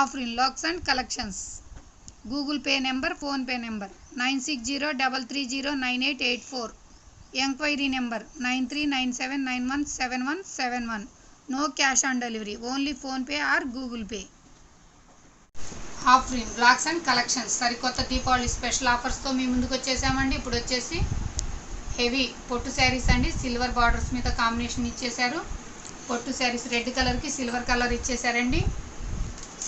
Afrin blocks and collections. Google Pay number PhonePe number nine six zero double three zero nine eight eight four. Enquiry number nine three nine seven nine one seven one seven one. No cash on delivery only PhonePe or Google Pay. Afrin blocks and collections. సరికొత్త Deepavali special ఆఫర్స్తో మీ ముందుకు వచ్చేసామండి. ఇప్పుడు వచ్చేసి heavy పొట్టు శారీస్ అండి. Silver borders మీద combination ఇచ్చేశారు. పొట్టు శారీస్ రెడ్ కలర్కి సిల్వర్ కలర్ ఇచ్చేశారండి.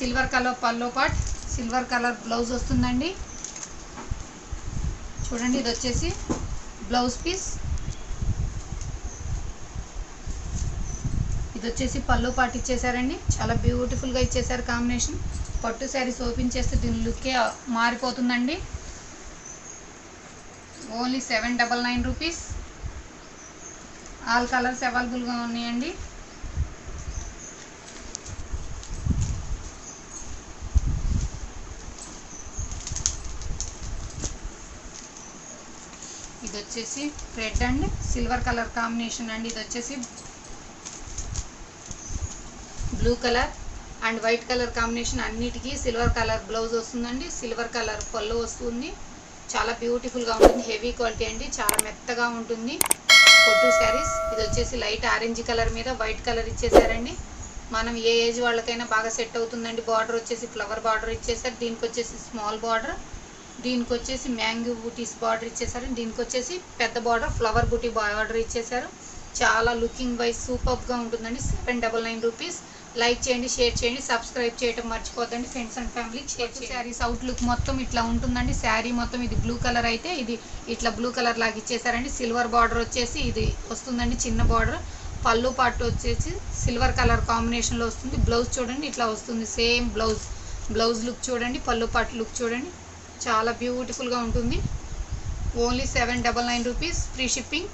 సిల్వర్ కలర్ పల్లో పాట్. సిల్వర్ కలర్ బ్లౌజ్ వస్తుందండి. చూడండి ఇది వచ్చేసి బ్లౌజ్ పీస్. ఇది వచ్చేసి పళ్ళు పాటు ఇచ్చేసారండి. చాలా బ్యూటిఫుల్గా ఇచ్చేసారు కాంబినేషన్. పట్టు శారీస్ ఓపెన్ చేస్తే దీని లుక్కే మారిపోతుందండి. Only seven double nine rupees. All colours అవైలబుల్గా ఉన్నాయండి. ఇది వచ్చేసి red and silver colour combination అండి. ఇది వచ్చేసి blue colour and white colour combination అన్నిటికీ సిల్వర్ కలర్ బ్లౌజ్ వస్తుందండి. సిల్వర్ కలర్ పళ్ళు వస్తుంది. చాలా బ్యూటిఫుల్గా ఉంటుంది. హెవీ క్వాలిటీ అండి. చాలా మెత్తగా ఉంటుంది. పొట్టు శారీస్. ఇది వచ్చేసి లైట్ ఆరెంజ్ కలర్ మీద వైట్ కలర్ ఇచ్చేసారండి. మనం ఏ ఏజ్ వాళ్ళకైనా బాగా సెట్ అవుతుందండి. బార్డర్ వచ్చేసి ఫ్లవర్ బార్డర్ ఇచ్చేసారు. దీనికి వచ్చేసి స్మాల్ బార్డర్. దీనికి వచ్చేసి మ్యాంగో బూటీస్ బార్డర్ ఇచ్చేసారు దీనికి వచ్చేసి పెద్ద బార్డర్ ఫ్లవర్ బూటీ బార్డర్ ఇచ్చేసారు చాలా లుకింగ్ వైజ్ సూపర్గా ఉంటుందండి. Seven double nine rupees. Like చేయండి షేర్ చేయండి సబ్స్క్రైబ్ చేయడం మర్చిపోద్దండి. ఫ్రెండ్స్ అండ్ ఫ్యామిలీకి షేర్ శారీస్ అవుట్ లుక్ మొత్తం ఇట్లా ఉంటుందండి. శారీ మొత్తం ఇది బ్లూ కలర్ అయితే ఇది ఇట్లా బ్లూ కలర్ లాగా ఇచ్చేసారండి సిల్వర్ బార్డర్ వచ్చేసి ఇది వస్తుందండి చిన్న బార్డర్. పళ్ళు పాటు వచ్చేసి సిల్వర్ కలర్ కాంబినేషన్లో వస్తుంది. బ్లౌజ్ చూడండి ఇట్లా వస్తుంది. సేమ్ బ్లౌజ్ బ్లౌజ్ లుక్ చూడండి పళ్ళు పాటు లుక్ చూడండి. చాలా బ్యూటిఫుల్గా ఉంటుంది. Only seven double nine rupees free shipping